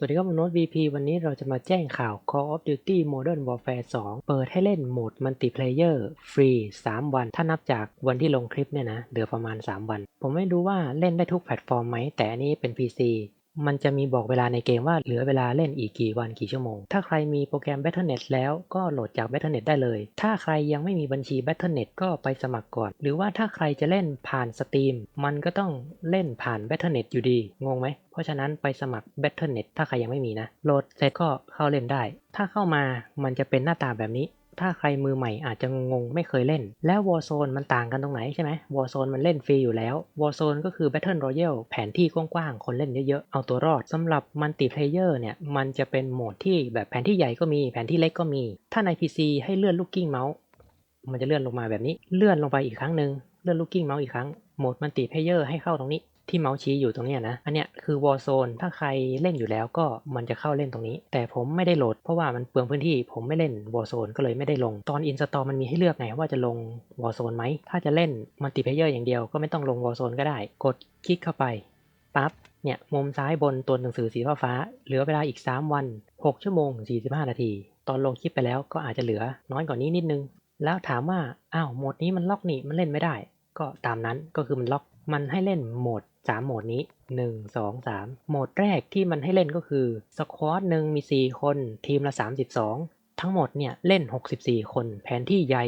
สวัสดีครับผมโน้ต VP วันนี้เราจะมาแจ้งข่าว Call of Duty Modern Warfare 2 เปิดให้เล่นโหมด Multiplayer ฟรี 3 วัน ถ้านับจากวันที่ลงคลิปเนี่ยนะ เหลือประมาณ 3 วัน ผมไม่รู้ว่าเล่นได้ทุกแพลตฟอร์มไหม แต่อันนี้เป็น PC มันจะมีบอกเวลาในเกมว่าเหลือเวลาเล่นอีกกี่วันกี่ชั่วโมง ถ้าใครมีโปรแกรม Battle.net แล้วก็โหลดจาก Battle.net ได้เลย ถ้าใครยังไม่มีบัญชี Battle.net ก็ไปสมัครก่อน หรือว่าถ้าใครจะเล่นผ่านสตรีมมันก็ต้องเล่นผ่าน Battle.net อยู่ดี งงไหม เพราะฉะนั้นไปสมัคร Battle.net ถ้าใครยังไม่มีนะ โหลดเสร็จก็เข้าเล่นได้ ถ้าเข้ามามันจะเป็นหน้าตาแบบนี้ ถ้าใครมือใหม่อาจจะงงไม่เคยเล่น แล้ว Warzone มันต่างกันตรงไหนใช่ไหม Warzone มันเล่นฟรีอยู่แล้ว Warzone ก็คือ Battle Royale แผนที่กว้างๆ คนเล่นเยอะๆ เอาตัวรอดสำหรับ Multiplayer เนี่ย มันจะเป็นโหมดที่แบบแผนที่ใหญ่ก็มีแผนที่เล็กก็มี ถ้าใน PC ให้เลื่อนลูกกิ้งเมาส์มันจะเลื่อนลงมาแบบนี้เลื่อนลงไปอีกครั้งหนึ่งเลื่อนลูกกิ้งเมาส์อีกครั้งโหมด Multiplayer ให้เข้าตรงนี้ ที่เมาส์ชี้อยู่ตรงนี้นะ อันเนี้ยคือ Warzone ถ้าใครเล่นอยู่แล้วก็มันจะเข้าเล่นตรงนี้ แต่ผมไม่ได้โหลดเพราะว่ามันเปลืองพื้นที่ ผมไม่เล่น Warzone ก็เลยไม่ได้ลง ตอน install มันมีให้เลือกไงว่าจะลง Warzone ไหม ถ้าจะเล่น Multiplayer อย่างเดียวก็ไม่ต้องลง Warzone ก็ได้ กดคลิกเข้าไป ปั๊บ เนี่ยมุมซ้ายบนตัวหนังสือสีฟ้าๆเหลือเวลาอีก 3 วัน 6 ชั่วโมง 45 นาที ตอนลงคลิปไปแล้วก็อาจจะเหลือน้อยกว่านี้นิดนึง แล้วถามว่า อ้าว โหมดนี้มันล็อกนี่ มันเล่นไม่ได้ ก็ตามนั้นก็คือมันล็อกมันให้เล่นโหมด 3 โหมดนี้ 1 2 3 โหมดแรกที่มันให้เล่นก็คือสควอตหนึ่งมี 4 คนทีมละ 32 ทั้งหมดเนี่ยเล่น 64 คน แผนที่ใหญ่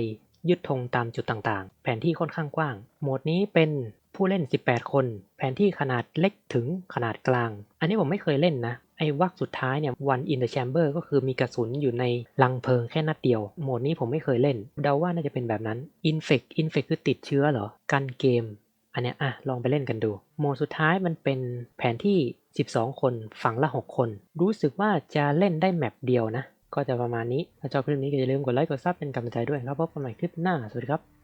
ยึดธงตามจุดต่างๆ แผนที่ค่อนข้างกว้าง โหมดนี้เป็น ผู้เล่น 18 คน แผนที่ขนาดเล็กถึงขนาดกลาง อันนี้ผมไม่เคยเล่นนะ ไอ้วักสุดท้ายเนี่ย one in the chamber ก็คือมีกระสุนอยู่ในลังเพลิงแค่นัดเดียว โหมดนี้ผมไม่เคยเล่น เดาว่าน่าจะเป็นแบบนั้น infect infect คือติดเชื้อเหรอ กันเกม อันเนี้ยอะลองไปเล่นกันดู โหมดสุดท้ายมันเป็นแผนที่ 12 คนฝั่งละ 6 คน รู้สึกว่าจะเล่นได้แมปเดียวนะก็จะประมาณนี้ ถ้าชอบคลิปนี้ก็อย่าลืมกดไลค์ กดซับเป็นกำลังใจด้วย แล้วพบกันใหม่คลิปหน้า สวัสดีครับ